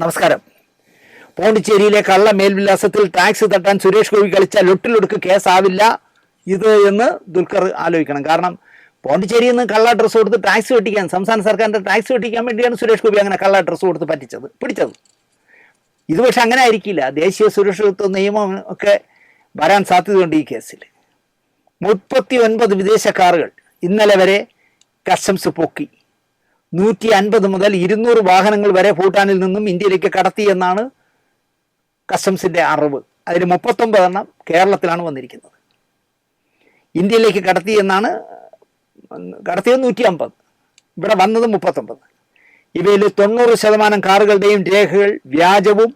നമസ്കാരം. പോണ്ടിച്ചേരിയിലെ കള്ള മേൽവിലാസത്തിൽ ടാക്സ് തട്ടാൻ സുരേഷ് ഗോപി കളിച്ച ലൊട്ടിലൊടുക്ക് കേസാവില്ല ഇത് എന്ന് ദുൽഖർ ആലോചിക്കണം. കാരണം പോണ്ടിച്ചേരിയിൽ നിന്ന് കള്ള ഡ്രസ്സ് കൊടുത്ത് ടാക്സ് വെട്ടിക്കാൻ സംസ്ഥാന സർക്കാരിന്റെ ടാക്സ് വെട്ടിക്കാൻ വേണ്ടിയാണ് സുരേഷ് ഗോപി അങ്ങനെ കള്ള ഡ്രസ്സ് കൊടുത്ത് പറ്റിച്ചത് പിടിച്ചത്. ഇത് പക്ഷെ അങ്ങനെ ആയിരിക്കില്ല. ദേശീയ സുരക്ഷിതത്വ നിയമം ഒക്കെ വരാൻ സാധ്യതയുണ്ട് ഈ കേസിൽ. മുപ്പത്തി ഒൻപത് വിദേശ കാറുകൾ ഇന്നലെ വരെ കസ്റ്റംസ് പൊക്കി. നൂറ്റി അൻപത് മുതൽ ഇരുന്നൂറ് വാഹനങ്ങൾ വരെ ഭൂട്ടാനിൽ നിന്നും ഇന്ത്യയിലേക്ക് കടത്തി എന്നാണ് കസ്റ്റംസിന്റെ അറിവ്. അതിൽ മുപ്പത്തൊമ്പത് എണ്ണം കേരളത്തിലാണ് വന്നിരിക്കുന്നത്. ഇന്ത്യയിലേക്ക് കടത്തി എന്നാണ് കടത്തിയത് നൂറ്റി അമ്പത് ഇവിടെ വന്നത് മുപ്പത്തൊമ്പത്. ഇവയിൽ തൊണ്ണൂറ് ശതമാനം കാറുകളുടെയും രേഖകൾ വ്യാജവും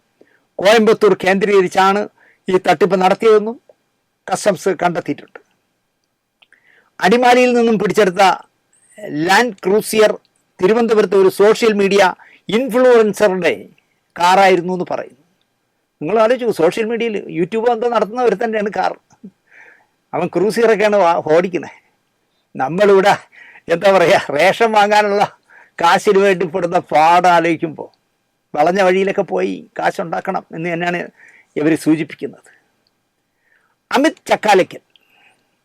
കോയമ്പത്തൂർ കേന്ദ്രീകരിച്ചാണ് ഈ തട്ടിപ്പ് നടത്തിയതെന്നും കസ്റ്റംസ് കണ്ടെത്തിയിട്ടുണ്ട്. അടിമാലിയിൽ നിന്നും പിടിച്ചെടുത്ത ലാൻഡ് ക്രൂസിയർ തിരുവനന്തപുരത്തെ ഒരു സോഷ്യൽ മീഡിയ ഇൻഫ്ലുവൻസറുടെ കാറായിരുന്നു എന്ന് പറയുന്നു. നിങ്ങൾ ആലോചിച്ചു സോഷ്യൽ മീഡിയയിൽ യൂട്യൂബ് എന്തോ നടത്തുന്ന ഒരു തന്നെയാണ് കാർ. അവൻ ക്രൂസിയറൊക്കെയാണ് ഓടിക്കുന്നത് നമ്മളിവിടെ എന്താ പറയുക റേഷൻ വാങ്ങാനുള്ള കാശിന് വേണ്ടി പെടുന്ന പാട് ആലോചിക്കുമ്പോൾ വളഞ്ഞ വഴിയിലൊക്കെ പോയി കാശുണ്ടാക്കണം എന്ന് തന്നെയാണ് ഇവർ സൂചിപ്പിക്കുന്നത്. അമിത് ചക്കാലയ്ക്കൽ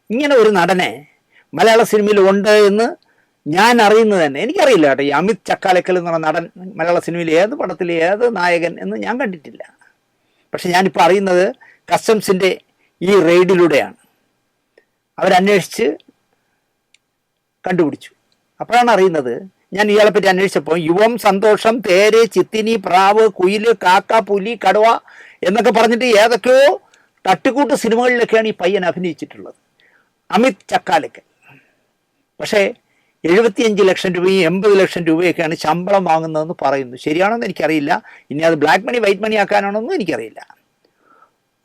ഇങ്ങനെ ഒരു നടനെ മലയാള സിനിമയിൽ ഉണ്ട് എന്ന് ഞാൻ അറിയുന്നത് തന്നെ. എനിക്കറിയില്ല കേട്ടോ ഈ അമിത് ചക്കാലക്കൽ എന്ന് പറഞ്ഞ നടൻ മലയാള സിനിമയിൽ ഏത് പടത്തിൽ ഏത് നായകൻ എന്ന് ഞാൻ കണ്ടിട്ടില്ല. പക്ഷെ ഞാനിപ്പോൾ അറിയുന്നത് കസ്റ്റംസിന്റെ ഈ റെയ്ഡിലൂടെയാണ്. അവരന്വേഷിച്ച് കണ്ടുപിടിച്ചു. അപ്പോഴാണ് അറിയുന്നത് ഞാൻ ഇയാളെ പറ്റി അന്വേഷിച്ചപ്പോൾ യുവം സന്തോഷം തേര് ചിത്തിനി പ്രാവ് കുയിൽ കാക്ക പുലി കടുവ എന്നൊക്കെ പറഞ്ഞിട്ട് ഏതൊക്കെയോ തട്ടുകൂട്ട് സിനിമകളിലൊക്കെയാണ് ഈ പയ്യൻ അഭിനയിച്ചിട്ടുള്ളത്. അമിത് ചക്കാലക്കൽ. പക്ഷേ എഴുപത്തിയഞ്ച് ലക്ഷം രൂപയും എൺപത് ലക്ഷം രൂപയൊക്കെയാണ് ശമ്പളം വാങ്ങുന്നതെന്ന് പറയുന്നു. ശരിയാണോന്ന് എനിക്കറിയില്ല. ഇനി അത് ബ്ലാക്ക് മണി വൈറ്റ് മണി ആക്കാനാണോന്നും എനിക്കറിയില്ല.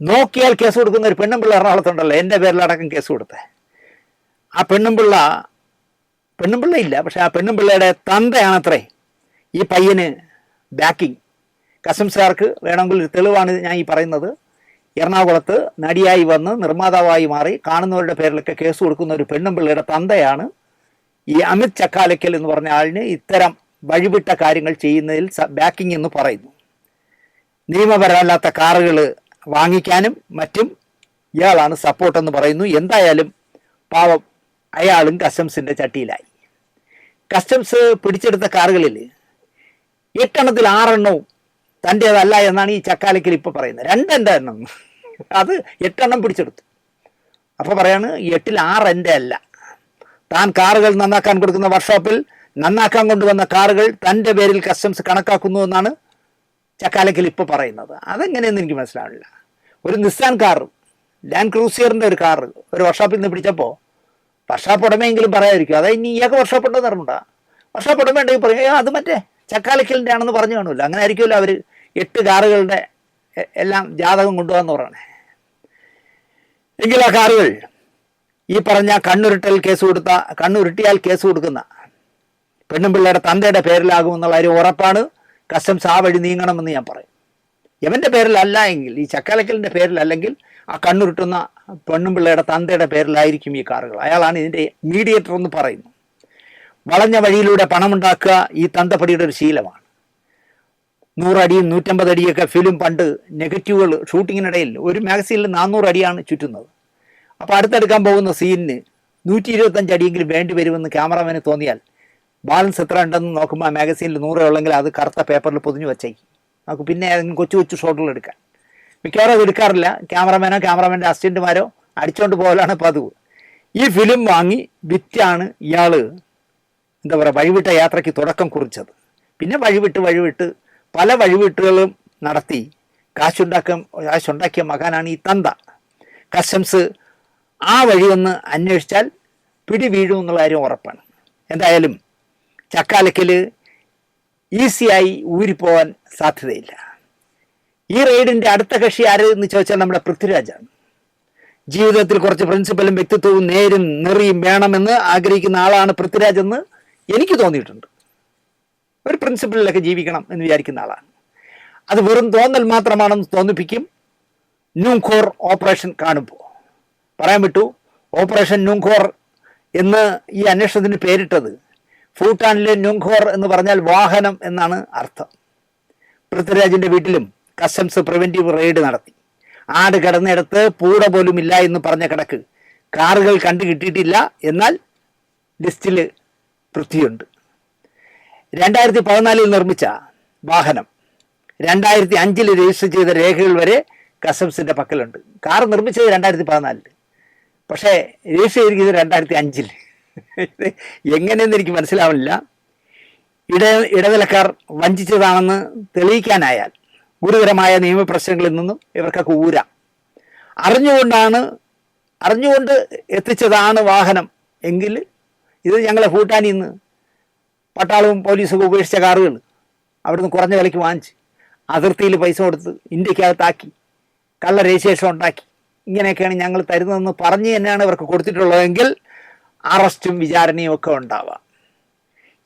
നോക്കിയാൽ കേസ് കൊടുക്കുന്ന ഒരു പെണ്ണും പിള്ള എറണാകുളത്തുണ്ടല്ലോ എന്റെ പേരിലടക്കം കേസ് കൊടുത്തെ. ആ പെണ്ണും പിള്ള പെണ്ണും പിള്ള ഇല്ല. പക്ഷെ ആ പെണ്ണും പിള്ളയുടെ തന്തയാണത്രേ. ഈ പയ്യന് ബാക്കിംഗ് കസ്റ്റംസുകാർക്ക് വേണമെങ്കിൽ ഒരു തെളിവാണ് ഞാൻ ഈ പറയുന്നത്. എറണാകുളത്ത് നടിയായി വന്ന് നിർമ്മാതാവായി മാറി കാണുന്നവരുടെ പേരിലൊക്കെ കേസ് കൊടുക്കുന്ന ഒരു പെണ്ണും പിള്ളയുടെ തന്തയാണ് ഈ അമിത് ചക്കാലക്കൽ എന്ന് പറഞ്ഞ ആളിന് ഇത്തരം വഴിവിട്ട കാര്യങ്ങൾ ചെയ്യുന്നതിൽ ബാക്കിംഗ് എന്ന് പറയുന്നു. നിയമപരമല്ലാത്ത കാറുകൾ വാങ്ങിക്കാനും മറ്റും ഇയാളാണ് സപ്പോർട്ട് എന്ന് പറയുന്നു. എന്തായാലും പാവം അയാളും കസ്റ്റംസിന്റെ ചട്ടിയിലായി. കസ്റ്റംസ് പിടിച്ചെടുത്ത കാറുകളിൽ എട്ടെണ്ണത്തിൽ ആറെണ്ണവും തന്റേതല്ല എന്നാണ് ഈ ചക്കാലക്കൽ ഇപ്പോൾ പറയുന്നത്. രണ്ടെന്റെ എണ്ണം അത് എട്ടെണ്ണം പിടിച്ചെടുത്തു. അപ്പോൾ പറയാണ് എട്ടിൽ ആറ് എന്റെ അല്ല. താൻ കാറുകൾ നന്നാക്കാൻ കൊടുക്കുന്ന വർക്ക്ഷോപ്പിൽ നന്നാക്കാൻ കൊണ്ടുവന്ന കാറുകൾ തന്റെ പേരിൽ കസ്റ്റംസ് കണക്കാക്കുന്നു എന്നാണ് ചക്കാലക്കൽ ഇപ്പോൾ പറയുന്നത്. അതെങ്ങനെയെന്ന് എനിക്ക് മനസ്സിലാവില്ല ഒരു നിസ്സാൻ കാറ് ലാൻഡ് ക്രൂസിയറിന്റെ ഒരു കാറ് ഒരു വർക്ക്ഷോപ്പിൽ നിന്ന് പിടിച്ചപ്പോൾ വർക്ക്ഷോപ്പ് ഉടമയെങ്കിലും പറയാതിരിക്കും. അതായത് ഇനി ഇയാൾക്ക് വർക്ക്ഷോപ്പ് ഉണ്ടെന്ന് പറഞ്ഞിട്ടാ വർക്ക്ഷോപ്പ് ഉടമ ഉണ്ടെങ്കിൽ പറയും അത് മറ്റേ ചക്കാലക്കലിന്റെ ആണെന്ന് പറഞ്ഞു കാണുമല്ലോ അങ്ങനെ ആയിരിക്കുമല്ലോ അവർ എട്ട് കാറുകളുടെ എല്ലാം ജാതകം കൊണ്ടുപോകാന്ന് പറയണേ എങ്കിൽ ആ കാറുകൾ ഈ പറഞ്ഞ കണ്ണുരുട്ടൽ കേസ് കൊടുത്ത കണ്ണുരുട്ടിയാൽ കേസ് കൊടുക്കുന്ന പെണ്ണും പിള്ളേരുടെ തന്തയുടെ പേരിലാകുമെന്നുള്ള ഒരു ഉറപ്പാണ്. കസ്റ്റംസ് ആ വഴി നീങ്ങണമെന്ന് ഞാൻ പറയും. എവന്റെ പേരിലല്ല എങ്കിൽ ഈ ചക്കാലക്കലിന്റെ പേരിലല്ലെങ്കിൽ ആ കണ്ണുരുട്ടുന്ന പെണ്ണും പിള്ളയുടെ തന്തയുടെ പേരിലായിരിക്കും ഈ കാറുകൾ. അയാളാണ് ഇതിന്റെ മീഡിയേറ്റർ എന്ന് പറയുന്നത്. വളഞ്ഞ വഴിയിലൂടെ പണമുണ്ടാക്കുക ഈ തന്തപ്പടിയുടെ ഒരു ശീലമാണ്. നൂറടിയും നൂറ്റമ്പത് അടിയൊക്കെ ഫിലിം പണ്ട് നെഗറ്റീവുകൾ ഷൂട്ടിങ്ങിനിടയിൽ ഒരു മാഗസീനിൽ നാനൂറ് അടിയാണ് ചുറ്റുന്നത്. അപ്പോൾ അടുത്തെടുക്കാൻ പോകുന്ന സീനിന് നൂറ്റി ഇരുപത്തഞ്ച് അടിയെങ്കിലും വേണ്ടി വരുമെന്ന് ക്യാമറമാന് തോന്നിയാൽ ബാലൻസ് എത്ര ഉണ്ടെന്ന് നോക്കുമ്പോൾ മാഗസീനിൽ നൂറേ ഉള്ളെങ്കിൽ അത് കറുത്ത പേപ്പറിൽ പൊതിഞ്ഞു വെച്ചേക്കും. നമുക്ക് പിന്നെ കൊച്ചു കൊച്ചു ഷോട്ടുകൾ എടുക്കാം. മിക്കവാറും അത് എടുക്കാറില്ല. ക്യാമറമാനോ ക്യാമറമാന്റെ അസിസ്റ്റന്റുമാരോ അടിച്ചുകൊണ്ട് പോകലാണ് പതിവ്. ഈ ഫിലിം വാങ്ങി വിറ്റാണ് ഇയാൾ എന്താ പറയുക വഴിവിട്ട യാത്രയ്ക്ക് തുടക്കം കുറിച്ചത്. പിന്നെ വഴിവിട്ട് വഴിവിട്ട് പല വഴിവിട്ടുകളും നടത്തി. കാശുണ്ടാക്കാൻ കാശുണ്ടാക്കിയ മകാനാണ് ഈ തന്ത. കസ്റ്റംസ് ആ വഴി ഒന്ന് അന്വേഷിച്ചാൽ പിടി വീഴും എന്നുള്ള കാര്യം ഉറപ്പാണ്. എന്തായാലും ചക്കാലക്കൽ ഈസിയായി ഊരിപ്പോവാൻ സാധ്യതയില്ല. ഈ റെയ്ഡിന്റെ അടുത്ത കക്ഷി ആരെന്ന് ചോദിച്ചാൽ നമ്മുടെ പൃഥ്വിരാജാണ്. ജീവിതത്തിൽ കുറച്ച് പ്രിൻസിപ്പലും വ്യക്തിത്വവും നേരും നെറിയും വേണമെന്ന് ആഗ്രഹിക്കുന്ന ആളാണ് പൃഥ്വിരാജ് എന്ന് എനിക്ക് തോന്നിയിട്ടുണ്ട്. ഒരു പ്രിൻസിപ്പലിലൊക്കെ ജീവിക്കണം എന്ന് വിചാരിക്കുന്ന ആളാണ്. അത് വെറും തോന്നൽ മാത്രമാണെന്ന് തോന്നിപ്പിക്കും. ന്യൂഖോർ ഓപ്പറേഷൻ കാണുമ്പോൾ. പറയാൻ ഓപ്പറേഷൻ ന്യൂഖോർ എന്ന് ഈ അന്വേഷണത്തിന് പേരിട്ടത്. ഭൂട്ടാനിലെ ന്യൂഖോർ എന്ന് പറഞ്ഞാൽ വാഹനം എന്നാണ് അർത്ഥം. പൃഥ്വിരാജിന്റെ വീട്ടിലും കസ്റ്റംസ് പ്രിവെന്റീവ് റെയ്ഡ് നടത്തി. ആട് കിടന്നിടത്ത് പൂട പോലും ഇല്ല എന്ന് പറഞ്ഞ കിടക്ക് കാറുകൾ കണ്ടു കിട്ടിയിട്ടില്ല എന്നാൽ ലിസ്റ്റിൽ പൃഥ്വിയുണ്ട്. രണ്ടായിരത്തി പതിനാലിൽ നിർമ്മിച്ച വാഹനം രണ്ടായിരത്തി അഞ്ചിൽ രജിസ്റ്റർ ചെയ്ത രേഖകൾ വരെ കസ്റ്റംസിന്റെ പക്കലുണ്ട്. കാർ നിർമ്മിച്ചത് രണ്ടായിരത്തി പതിനാലിൽ പക്ഷേ രജിസ്റ്റർ ചെയ്തിരിക്കുന്നത് രണ്ടായിരത്തി അഞ്ചിൽ എങ്ങനെയെന്ന് എനിക്ക് മനസ്സിലാവുന്നില്ല. ഇട ഇടനിലക്കാർ വഞ്ചിച്ചതാണെന്ന് തെളിയിക്കാനായാൽ ഗുരുതരമായ നിയമപ്രശ്നങ്ങളിൽ നിന്നും ഇവർക്കൊക്കെ ഊരാം. അറിഞ്ഞുകൊണ്ടാണ് അറിഞ്ഞുകൊണ്ട് എത്തിച്ചതാണ് വാഹനം എങ്കിൽ ഇത് ഞങ്ങളെ ഭൂട്ടാനിൽ നിന്ന് പട്ടാളവും പോലീസൊക്കെ ഉപേക്ഷിച്ച കാറുകൾ അവിടുന്ന് കുറഞ്ഞ വിലയ്ക്ക് വാങ്ങിച്ച് അതിർത്തിയിൽ പൈസ കൊടുത്ത് ഇന്ത്യക്കകത്താക്കി കള്ള രജിസ്ട്രേഷൻ ഉണ്ടാക്കി ഇങ്ങനെയൊക്കെയാണ് ഞങ്ങൾ തരുന്നതെന്ന് പറഞ്ഞ് തന്നെയാണ് ഇവർക്ക് കൊടുത്തിട്ടുള്ളതെങ്കിൽ അറസ്റ്റും വിചാരണയും ഒക്കെ ഉണ്ടാവാം.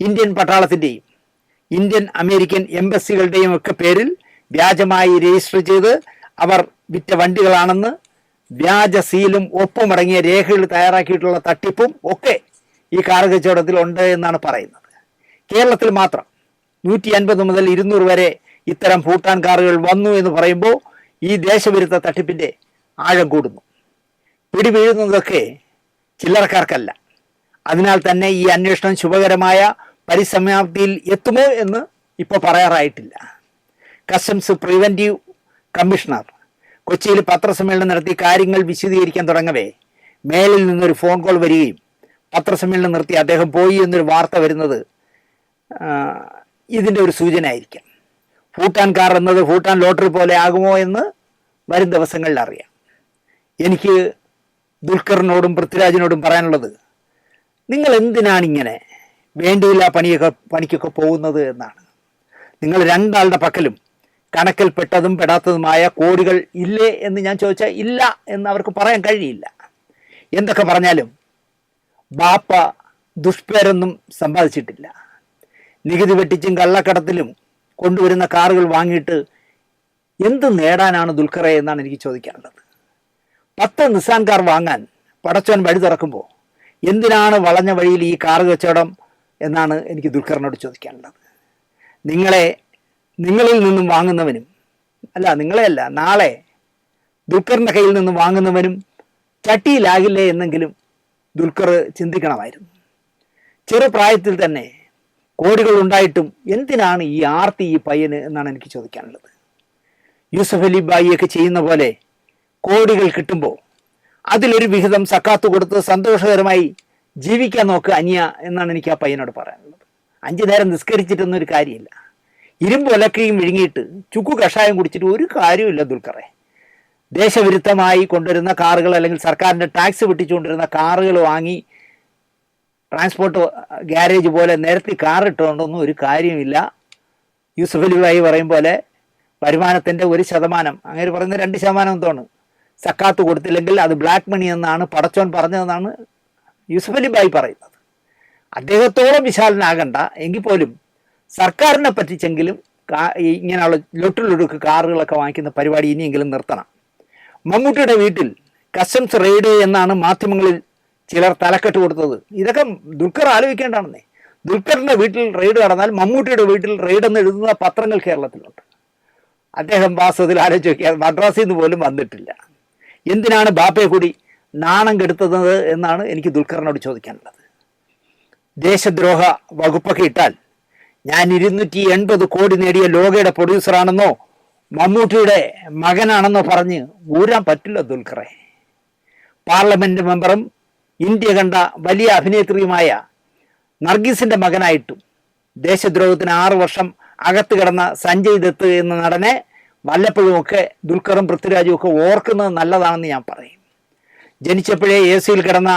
ഇന്ത്യൻ പട്ടാളത്തിന്റെയും ഇന്ത്യൻ അമേരിക്കൻ എംബസികളുടെയും ഒക്കെ പേരിൽ വ്യാജമായി രജിസ്റ്റർ ചെയ്ത് അവർ വിറ്റ വണ്ടികളാണെന്ന് വ്യാജ സീലും ഒപ്പുമടങ്ങിയ രേഖകൾ തയ്യാറാക്കിയിട്ടുള്ള തട്ടിപ്പും ഒക്കെ ഈ കാർ കച്ചവടത്തിൽ ഉണ്ട് എന്നാണ് പറയുന്നത്. കേരളത്തിൽ മാത്രം നൂറ്റി അൻപത് മുതൽ ഇരുന്നൂറ് വരെ ഇത്തരം ഭൂട്ടാൻ കാറുകൾ വന്നു എന്ന് പറയുമ്പോൾ ഈ ദേശവിരുദ്ധ തട്ടിപ്പിന്റെ ആഴം കൂടുന്നു. പിടി വീഴുന്നതൊക്കെ ചില്ലറക്കാർക്കല്ല. അതിനാൽ തന്നെ ഈ അന്വേഷണം ശുഭകരമായ പരിസമാപ്തിയിൽ എത്തുമോ എന്ന് ഇപ്പോൾ പറയാറായിട്ടില്ല. കസ്റ്റംസ് പ്രിവെന്റീവ് കമ്മീഷണർ കൊച്ചിയിൽ പത്രസമ്മേളനം നടത്തി കാര്യങ്ങൾ വിശദീകരിക്കാൻ തുടങ്ങവേ. മേലിൽ നിന്നൊരു ഫോൺ കോൾ വരികയും പത്രസമ്മേളനം നിർത്തി അദ്ദേഹം പോയി എന്നൊരു വാർത്ത വരുന്നത് ഇതിന്റെ ഒരു സൂചന ആയിരിക്കാം ഭൂട്ടാൻ കാർ എന്നത് ഭൂട്ടാൻ ലോട്ടറി പോലെ ആകുമോ എന്ന് വരും ദിവസങ്ങളിൽ അറിയാം. എനിക്ക് ദുൽഖറിനോടും പൃഥ്വിരാജിനോടും പറയാനുള്ളത് നിങ്ങൾ എന്തിനാണ് ഇങ്ങനെ വേണ്ടിയില്ല പണിയൊക്കെ പണിക്കൊക്കെ പോകുന്നത് എന്നാണ്. നിങ്ങൾ രണ്ടാളുടെ പക്കലും കണക്കിൽപ്പെട്ടതും പെടാത്തതുമായ കോടികൾ ഇല്ലേ എന്ന് ഞാൻ ചോദിച്ചാൽ ഇല്ല എന്ന് അവർക്ക് പറയാൻ കഴിയില്ല. എന്തൊക്കെ പറഞ്ഞാലും ബാപ്പ ദുഷ്പേരൊന്നും സമ്പാദിച്ചിട്ടില്ല. നികുതി വെട്ടിച്ചും കള്ളക്കടത്തിലും കൊണ്ടുവരുന്ന കാറുകൾ വാങ്ങിയിട്ട് എന്ത് നേടാനാണ് ദുൽഖറെ എന്നാണ് എനിക്ക് ചോദിക്കാനുള്ളത്. പത്ത് നിസാൻ കാർ വാങ്ങാൻ പടച്ചോൻ വഴി തുറക്കുമ്പോൾ എന്തിനാണ് വളഞ്ഞ വഴിയിൽ ഈ കാർ കച്ചവടം എന്നാണ് എനിക്ക് ദുൽഖറിനോട് ചോദിക്കാനുള്ളത്. നിങ്ങളെ നിങ്ങളിൽ നിന്നും വാങ്ങുന്നവനും അല്ല നിങ്ങളെയല്ല നാളെ ദുൽഖറിന്റെ കയ്യിൽ നിന്നും വാങ്ങുന്നവനും ചട്ടിയിലാകില്ലേ എന്നെങ്കിലും ദുൽഖർ ചിന്തിക്കണമായിരുന്നു. ചെറുപ്രായത്തിൽ തന്നെ കോടികൾ ഉണ്ടായിട്ടും എന്തിനാണ് ഈ ആർത്തി ഈ പയ്യന് എന്നാണ് എനിക്ക് ചോദിക്കാനുള്ളത്. യൂസഫ് അലി ബായിയൊക്കെ ചെയ്യുന്ന പോലെ കോടികൾ കിട്ടുമ്പോൾ അതിലൊരു വിഹിതം സക്കാത്ത് കൊടുത്ത് സന്തോഷകരമായി ജീവിക്കാൻ നോക്ക് അനിയ എന്നാണ് എനിക്ക് ആ പയ്യനോട് പറയാനുള്ളത്. അഞ്ചു നേരം നിസ്കരിച്ചിട്ടൊന്നും ഒരു കാര്യമില്ല. ഇരുമ്പ് ഒലക്കയും വിഴുങ്ങിയിട്ട് ചുക്കു കഷായം കുടിച്ചിട്ട് ഒരു കാര്യമില്ല ദുൽഖറെ. ദേശവിരുദ്ധമായി കൊണ്ടുവരുന്ന കാറുകൾ അല്ലെങ്കിൽ സർക്കാരിന്റെ ടാക്സ് വെട്ടിച്ചുകൊണ്ടിരുന്ന കാറുകൾ വാങ്ങി ട്രാൻസ്പോർട്ട് ഗ്യാരേജ് പോലെ നിരത്തി കാർ ഇട്ടുകൊണ്ടൊന്നും ഒരു കാര്യമില്ല യൂസഫലി ഭായി പറയും പോലെ വരുമാനത്തിന്റെ ഒരു ശതമാനം അങ്ങനെ പറയുന്ന രണ്ട് ശതമാനം തോന്നുന്നു സക്കാത്ത് കൊടുത്തില്ലെങ്കിൽ അത് ബ്ലാക്ക് മണി എന്നാണ് പടച്ചോൻ പറഞ്ഞതെന്നാണ് യൂസഫ് അലി ബായി പറയുന്നത്. അദ്ദേഹത്തോളം വിശാലനാകണ്ട. എങ്കിൽ പോലും സർക്കാരിനെ പറ്റിച്ചെങ്കിലും ഇങ്ങനെയുള്ള ലൊട്ടിലൊടുക്ക് കാറുകളൊക്കെ വാങ്ങിക്കുന്ന പരിപാടി ഇനിയെങ്കിലും നിർത്തണം. മമ്മൂട്ടിയുടെ വീട്ടിൽ കസ്റ്റംസ് റെയ്ഡ് എന്നാണ് മാധ്യമങ്ങളിൽ ചിലർ തലക്കെട്ട് കൊടുത്തത്. ഇതൊക്കെ ദുൽഖർ ആലോചിക്കേണ്ടതാണെന്നേ. ദുൽഖറിന്റെ വീട്ടിൽ റെയ്ഡ് നടന്നാൽ മമ്മൂട്ടിയുടെ വീട്ടിൽ റെയ്ഡ് എന്ന് എഴുതുന്ന പത്രങ്ങൾ കേരളത്തിലുണ്ട്. അദ്ദേഹം വാസ്തവത്തിൽ ആലോചിച്ച് നോക്കിയാൽ മദ്രാസിൽ നിന്ന് പോലും വന്നിട്ടില്ല. എന്തിനാണ് ബാപ്പയെ കൂടി നാണം കെടുത്തുന്നത് എന്നാണ് എനിക്ക് ദുൽഖറിനോട് ചോദിക്കാനുള്ളത്. ദേശദ്രോഹ വകുപ്പൊക്കെ ഇട്ടാൽ ഞാൻ ഇരുന്നൂറ്റി എൺപത് കോടി നേടിയ ലോകയുടെ പ്രൊഡ്യൂസറാണെന്നോ മമ്മൂട്ടിയുടെ മകനാണെന്നോ പറഞ്ഞ് ഊരാൻ പറ്റില്ല ദുൽഖറെ. പാർലമെന്റ് മെമ്പറും ഇന്ത്യ കണ്ട വലിയ അഭിനേത്രിയുമായ നർഗീസിന്റെ മകനായിട്ടും ദേശദ്രോഹത്തിന് ആറു വർഷം അകത്ത് കിടന്ന സഞ്ജയ് ദത്ത് എന്ന നടനെ വല്ലപ്പോഴും ഒക്കെ ദുൽഖറും പൃഥ്വിരാജും ഒക്കെ ഓർക്കുന്നത് നല്ലതാണെന്ന് ഞാൻ പറയും. ജനിച്ചപ്പോഴേ എ സിയിൽ കിടന്ന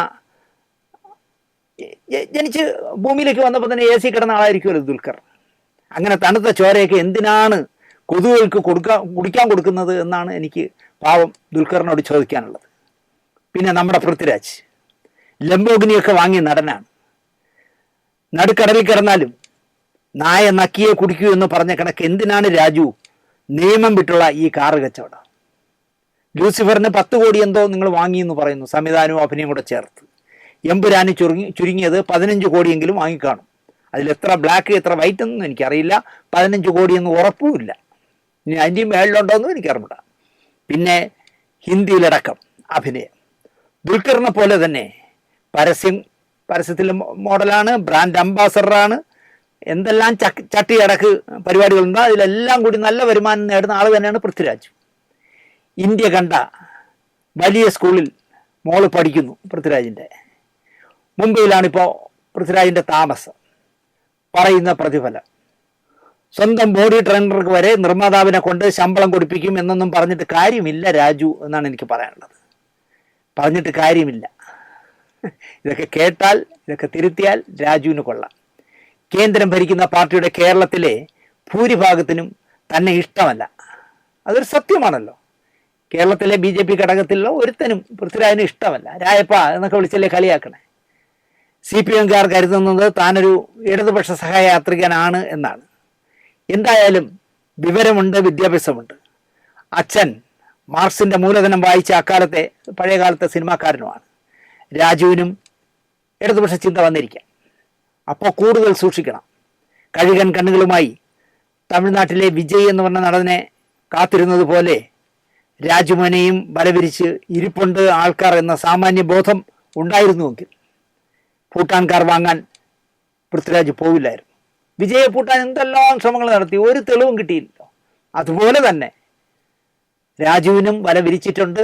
ജനിച്ച് ഭൂമിയിലേക്ക് വന്നപ്പോൾ തന്നെ എ സി കിടന്ന ആളായിരിക്കുമല്ലോ ദുൽഖർ. അങ്ങനെ തണുത്ത ചോരയൊക്കെ എന്തിനാണ് കൊതുകുകൾക്ക് കൊടുക്കാൻ കുടിക്കാൻ കൊടുക്കുന്നത് എന്നാണ് എനിക്ക് പാവം ദുൽഖറിനോട് ചോദിക്കാനുള്ളത്. പിന്നെ നമ്മുടെ പൃഥ്വിരാജ് ലംബോഗിനിയൊക്കെ വാങ്ങിയ നടനാണ്. നടുക്കടലിൽ കിടന്നാലും നായ നക്കിയെ കുടിക്കൂ എന്ന് പറഞ്ഞ കണക്ക് എന്തിനാണ് രാജു നിയമം വിട്ടുള്ള ഈ കാറ് കച്ചവടം. ലൂസിഫറിന് പത്ത് കോടി എന്തോ നിങ്ങൾ വാങ്ങി എന്ന് പറയുന്നു സംവിധാനവും അഭിനയം കൂടെ ചേർത്ത്. എമ്പുരാന് ചുരുങ്ങി ചുരുങ്ങിയത് പതിനഞ്ച് കോടിയെങ്കിലും വാങ്ങിക്കാണും. അതിൽ എത്ര ബ്ലാക്ക് എത്ര വൈറ്റ് എന്നൊന്നും എനിക്കറിയില്ല. പതിനഞ്ച് കോടിയൊന്നും ഉറപ്പുമില്ല. ഇനി അതിന്റെയും മേളിലുണ്ടോയെന്നും എനിക്കറിയില്ല പിന്നെ ഹിന്ദിയിലടക്കം അഭിനയം. ദുൽഖറിനെ പോലെ തന്നെ പരസ്യം പരസ്യത്തിലെ മോഡലാണ് ബ്രാൻഡ് അംബാസഡറാണ് എന്തെല്ലാം ചട്ടി അടക്ക് പരിപാടികളുണ്ടോ അതിലെല്ലാം കൂടി നല്ല വരുമാനം നേടുന്ന ആൾ തന്നെയാണ് പൃഥ്വിരാജ്. ഇന്ത്യ കണ്ട വലിയ സ്കൂളിൽ മോൾ പഠിക്കുന്നു പൃഥ്വിരാജിന്റെ മുംബൈയിലാണിപ്പോൾ പൃഥ്വിരാജിന്റെ താമസം. പറയുന്ന പ്രതിഫലം. സ്വന്തം ബോഡി ട്രെയിനർക്ക് വരെ നിർമ്മാതാവിനെ കൊണ്ട് ശമ്പളം കൊടുപ്പിക്കും എന്നൊന്നും പറഞ്ഞിട്ട് കാര്യമില്ല രാജു എന്നാണ് എനിക്ക് പറയാനുള്ളത്. പറഞ്ഞിട്ട് കാര്യമില്ല. ഇതൊക്കെ കേട്ടാൽ ഇതൊക്കെ തിരുത്തിയാൽ രാജുവിന് കൊള്ളാം. കേന്ദ്രം ഭരിക്കുന്ന പാർട്ടിയുടെ കേരളത്തിലെ ഭൂരിഭാഗത്തിനും തന്നെ ഇഷ്ടമല്ല. അതൊരു സത്യമാണല്ലോ. കേരളത്തിലെ ബി ജെ പി ഘടകത്തിലുള്ള ഒരുത്തനും പൃഥ്വിരാജിനും ഇഷ്ടമല്ല. രായപ്പ എന്നൊക്കെ വിളിച്ചല്ലേ കളിയാക്കണേ? സി പി എംകാർ കരുതുന്നത് താനൊരു ഇടതുപക്ഷ സഹയാത്രികനാണ് എന്നാണ്. എന്തായാലും വിവരമുണ്ട് വിദ്യാഭ്യാസമുണ്ട്. അച്ഛൻ മാർക്സിന്റെ മൂലധനം വായിച്ച അക്കാലത്തെ പഴയകാലത്തെ സിനിമാക്കാരനുമാണ്. രാജുവിനും ഇടതുപക്ഷ ചിന്ത വന്നിരിക്കാം. അപ്പോൾ കൂടുതൽ സൂക്ഷിക്കണം. കഴുകൻ കണ്ണുകളുമായി തമിഴ്നാട്ടിലെ വിജയ് എന്ന് പറഞ്ഞ നടനെ കാത്തിരുന്നത് പോലെ രാജുമോനെയും വലവിരിച്ച് ഇരിപ്പുണ്ട് ആൾക്കാർ എന്ന സാമാന്യ ബോധം ഉണ്ടായിരുന്നുവെങ്കിൽ ഭൂട്ടാൻകാർ വാങ്ങാൻ പൃഥ്വിരാജ് പോവില്ലായിരുന്നു. വിജയെ പൂട്ടാൻ എന്തെല്ലാം ശ്രമങ്ങൾ നടത്തി? ഒരു തെളിവും കിട്ടിയില്ലല്ലോ. അതുപോലെ തന്നെ രാജുവിനും വല വിരിച്ചിട്ടുണ്ട്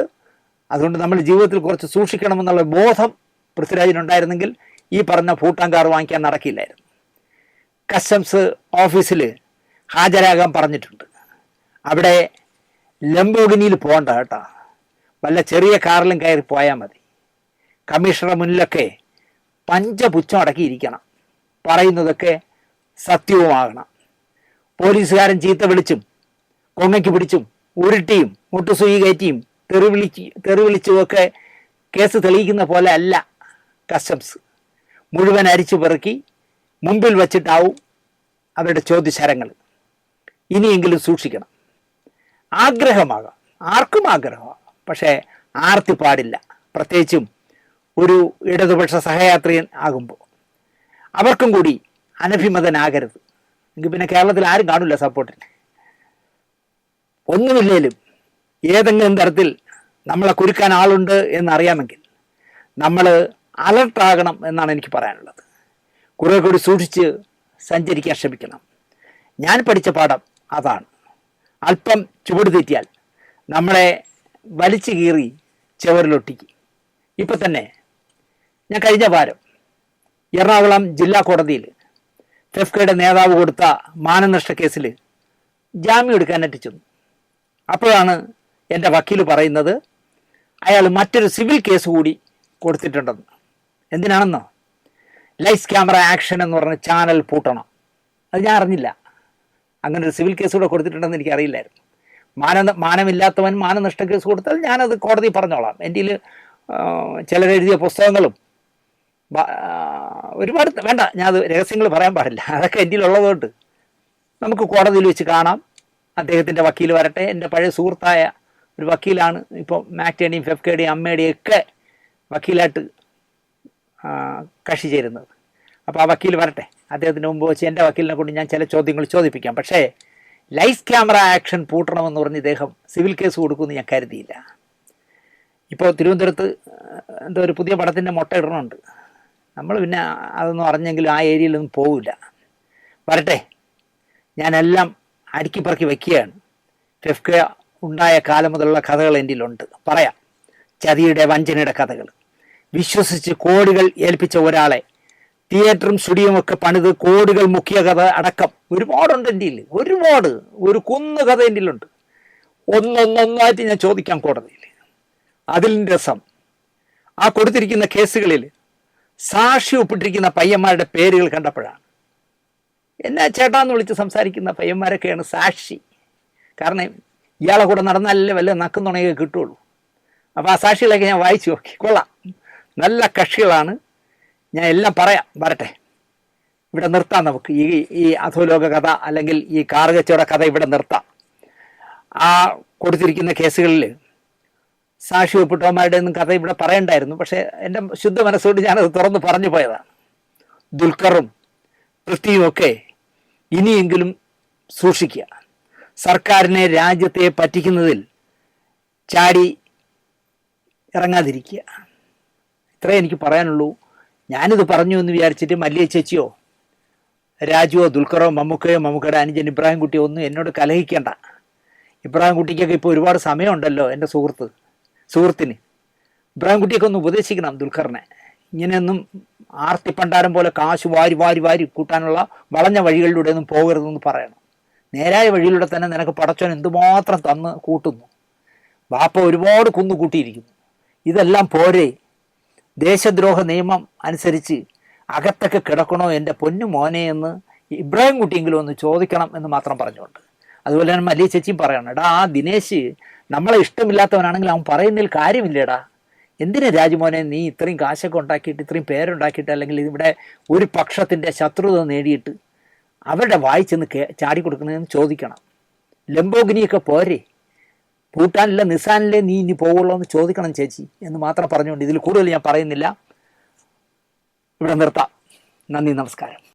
അതുകൊണ്ട് നമ്മൾ ജീവിതത്തിൽ കുറച്ച് സൂക്ഷിക്കണമെന്നുള്ള ബോധം പൃഥ്വിരാജിനുണ്ടായിരുന്നെങ്കിൽ ഈ പറഞ്ഞ ഭൂട്ടാൻകാർ വാങ്ങിക്കാൻ നടക്കില്ലായിരുന്നു. കസ്റ്റംസ് ഓഫീസിൽ ഹാജരാകാൻ പറഞ്ഞിട്ടുണ്ട്. അവിടെ ലംബോഗിനിയിൽ പോകണ്ട കേട്ടോ. വല്ല ചെറിയ കാറിലും കയറി പോയാൽ മതി. കമ്മീഷണറുടെ മുന്നിലൊക്കെ പഞ്ചപുച്ഛം അടക്കിയിരിക്കണം. പറയുന്നതൊക്കെ സത്യവുമാകണം. പോലീസുകാരൻ ചീത്ത വിളിച്ചും കൊങ്ങയ്ക്ക് പിടിച്ചും ഉരുട്ടിയും മുട്ടുസൂയി കയറ്റിയും തെറിവിളിച്ച് തെറിവിളിച്ചുമൊക്കെ തെറി വിളിച്ചുമൊക്കെ കേസ് തെളിയിക്കുന്ന പോലെ അല്ല കസ്റ്റംസ്. മുഴുവൻ അരിച്ചു പെറുക്കി മുമ്പിൽ വച്ചിട്ടാവും അവരുടെ ചോദ്യശരങ്ങൾ ഇനിയെങ്കിലും സൂക്ഷിക്കണം. ആഗ്രഹമാകാം. ആർക്കും ആഗ്രഹമാകാം. പക്ഷേ ആർത്തി പാടില്ല. പ്രത്യേകിച്ചും ഒരു ഇടതുപക്ഷ സഹയാത്രികൻ ആകുമ്പോൾ. അവർക്കും കൂടി അനഭിമതനാകരുത്. എങ്കിൽ പിന്നെ കേരളത്തിൽ ആരും കാണില്ല സപ്പോർട്ടിന്. ഒന്നുമില്ലേലും ഏതെങ്കിലും തരത്തിൽ നമ്മളെ കുരുക്കാൻ ആളുണ്ട് എന്നറിയാമെങ്കിൽ നമ്മൾ അലർട്ടാകണം എന്നാണ് എനിക്ക് പറയാനുള്ളത്. കുറേ കൂടി സൂക്ഷിച്ച് സഞ്ചരിക്കാൻ ശ്രമിക്കണം. ഞാൻ പഠിച്ച പാഠം അതാണ്. അല്പം ചുവട് തെറ്റിയാൽ നമ്മളെ വലിച്ചു കീറി ചുവരിലൊട്ടിക്കും. ഇപ്പം തന്നെ ഞാൻ കഴിഞ്ഞ വാരം എറണാകുളം ജില്ലാ കോടതിയിൽ ഫെഫ്കയുടെ നേതാവ് കൊടുത്ത മാനനഷ്ട കേസിൽ ജാമ്യം എടുക്കാനായിട്ട് ചെന്നു അപ്പോഴാണ് എന്റെ വക്കീൽ പറയുന്നത് അയാൾ മറ്റൊരു സിവിൽ കേസ് കൂടി കൊടുത്തിട്ടുണ്ടെന്ന്. എന്തിനാണെന്നോ? ലൈസ് ക്യാമറ ആക്ഷൻ എന്ന് പറഞ്ഞ ചാനൽ പൂട്ടണം. അത് ഞാൻ അറിഞ്ഞില്ല. അങ്ങനെ ഒരു സിവിൽ കേസ് കൂടെ കൊടുത്തിട്ടുണ്ടെന്ന് എനിക്ക് അറിയില്ലായിരുന്നു. മാന മാനമില്ലാത്തവൻ മാനനഷ്ട കേസ് കൊടുത്താൽ ഞാനത് കോടതി പറഞ്ഞോളാം. എന്റെ ചിലരെഴുതിയ പുസ്തകങ്ങളും ഒരുപാട് വേണ്ട ഞാൻ അത് രഹസ്യങ്ങൾ പറയാൻ പാടില്ല. അതൊക്കെ എന്റെ ഉള്ളതുകൊണ്ട് നമുക്ക് കോടതിയിൽ വെച്ച് കാണാം. അദ്ദേഹത്തിന്റെ വക്കീൽ വരട്ടെ. എന്റെ പഴയ സുഹൃത്തായ ഒരു വക്കീലാണ്. ഇപ്പോൾ മാക്ടേണിയും ഫെഫ്കയുടെയും അമ്മയുടെയും ഒക്കെ വക്കീലായിട്ട് കക്ഷി ചേരുന്നത്. അപ്പോൾ ആ വക്കീൽ വരട്ടെ. അദ്ദേഹത്തിന് മുമ്പ് വെച്ച് എന്റെ വക്കീലിനെ കൊണ്ട് ഞാൻ ചില ചോദ്യങ്ങൾ ചോദിപ്പിക്കാം. പക്ഷേ ലൈസ് ക്യാമറ ആക്ഷൻ പൂട്ടണമെന്ന് പറഞ്ഞ് ഇദ്ദേഹം സിവിൽ കേസ് കൊടുക്കുമെന്ന് ഞാൻ കരുതിയില്ല. ഇപ്പോൾ തിരുവനന്തപുരത്ത് എന്തോ ഒരു പുതിയ പടത്തിന്റെ മുട്ട ഇടണമുണ്ട് നമ്മൾ പിന്നെ അതൊന്നും അറിഞ്ഞെങ്കിലും ആ ഏരിയയിലൊന്നും പോവില്ല. വരട്ടെ. ഞാനെല്ലാം അടുക്കി പറക്കി വയ്ക്കുകയാണ് ഫെഫ്ക ഉണ്ടായ കാലം മുതലുള്ള കഥകൾ എന്റെ ഉണ്ട് പറയാം. ചതിയുടെ വഞ്ചനയുടെ കഥകൾ. വിശ്വസിച്ച് കോടികൾ ഏൽപ്പിച്ച ഒരാളെ. തിയേറ്ററും സ്റ്റുഡിയോയും ഒക്കെ പണിത് കോടികൾ മുക്കിയ കഥ അടക്കം. ഒരുപാടുണ്ട് എന്റെ ഒരുപാട്. ഒരു കുന്ന് കഥ എന്റെ ഉണ്ട് ഒന്നൊന്നൊന്നായിട്ട് ഞാൻ ചോദിക്കാം കോടതിയിൽ. അതിൽ രസം. ആ കൊടുത്തിരിക്കുന്ന കേസുകളിൽ സാക്ഷി ഒപ്പിട്ടിരിക്കുന്ന പയ്യന്മാരുടെ പേരുകൾ കണ്ടപ്പോഴാണ്. എന്നാ ചേട്ടാന്ന് വിളിച്ച് സംസാരിക്കുന്ന പയ്യന്മാരൊക്കെയാണ് സാക്ഷി. കാരണം ഇയാളെ കൂടെ നടന്നാലല്ലേ വല്ല നക്കുന്നുണയൊക്കെ കിട്ടുള്ളൂ അപ്പോൾ ആ സാക്ഷികളൊക്കെ ഞാൻ വായിച്ചു നോക്കി. കൊള്ളാം. നല്ല കക്ഷികളാണ്. ഞാൻ എല്ലാം പറയാം. വരട്ടെ. ഇവിടെ നിർത്താം നമുക്ക്. ഈ ഈ അധോലോക കഥ അല്ലെങ്കിൽ ഈ കാർഗച്ചയുടെ കഥ ഇവിടെ നിർത്താം. ആ കൊടുത്തിരിക്കുന്ന കേസുകളിൽ സാക്ഷി ഒപ്പിട്ടവന്മാരുടെ ഒന്നും കഥ ഇവിടെ പറയണ്ടായിരുന്നു. പക്ഷേ എന്റെ ശുദ്ധ മനസ്സോട് ഞാനത് തുറന്ന് പറഞ്ഞു പോയതാണ്. ദുൽഖറും പൃഥ്വിയും ഒക്കെ ഇനിയെങ്കിലും സൂക്ഷിക്കുക. സർക്കാരിനെ രാജ്യത്തെ പറ്റിക്കുന്നതിൽ ചാടി ഇറങ്ങാതിരിക്കുക. ഇത്രേ എനിക്ക് പറയാനുള്ളൂ. ഞാനിത് പറഞ്ഞു എന്ന് വിചാരിച്ചിട്ട് മല്ലിയ ചേച്ചിയോ രാജുവോ ദുൽഖറോ മമ്മൂക്കയോ മമ്മൂക്കയുടെ അനുജൻ ഇബ്രാഹിം കുട്ടിയോ ഒന്നും എന്നോട് കലഹിക്കേണ്ട. ഇബ്രാഹിം കുട്ടിക്കൊക്കെ ഇപ്പോൾ ഒരുപാട് സമയമുണ്ടല്ലോ എന്റെ സുഹൃത്ത് സുഹൃത്തിന്. ഇബ്രാഹിം കുട്ടിയൊക്കെ ഒന്ന് ഉപദേശിക്കണം ദുൽഖറിനെ. ഇങ്ങനെയൊന്നും ആർത്തിപ്പണ്ടാരം പോലെ കാശ് വാരി വാരി വാരി കൂട്ടാനുള്ള വളഞ്ഞ വഴികളിലൂടെ ഒന്നും പോകരുതെന്ന് പറയണം. നേരായ വഴിയിലൂടെ തന്നെ നിനക്ക് പടച്ചോൻ എന്തുമാത്രം തന്ന് കൂട്ടുന്നു. വാപ്പ ഒരുപാട് കുന്നു കൂട്ടിയിരിക്കുന്നു ഇതെല്ലാം പോരെ. ദേശദ്രോഹ നിയമം അനുസരിച്ച് അകത്തൊക്കെ കിടക്കണോ എന്റെ പൊന്നു മോനെ എന്ന് ഇബ്രാഹിം കുട്ടിയെങ്കിലും ഒന്ന് ചോദിക്കണം എന്ന് മാത്രം പറഞ്ഞുകൊണ്ട്. അതുപോലെ തന്നെ മല്ലിയ ചേച്ചിയും പറയണം എടാ ആ ദിനേശ് നമ്മളെ ഇഷ്ടമില്ലാത്തവനാണെങ്കിൽ അവൻ പറയുന്നതിൽ കാര്യമില്ലേടാ? എന്തിനാ രാജമോനെ നീ ഇത്രയും കാശൊക്കെ ഉണ്ടാക്കിയിട്ട് ഇത്രയും പേരുണ്ടാക്കിയിട്ട് അല്ലെങ്കിൽ ഇവിടെ ഒരു പക്ഷത്തിന്റെ ശത്രുത നേടിയിട്ട് അവരുടെ വായിച്ചെന്ന് ചാടി കൊടുക്കണമെന്ന് ചോദിക്കണം. ലംബോഗിനിയൊക്കെ പോരെ? ഭൂട്ടാനിലെ നിസാനിലെ നീ ഇനി പോകുള്ളൂ എന്ന് ചോദിക്കണം ചേച്ചി എന്ന് മാത്രം പറഞ്ഞുകൊണ്ട് ഇതിൽ കൂടുതൽ ഞാൻ പറയുന്നില്ല. ഇവിടെ നിർത്താം. നന്ദി നമസ്കാരം.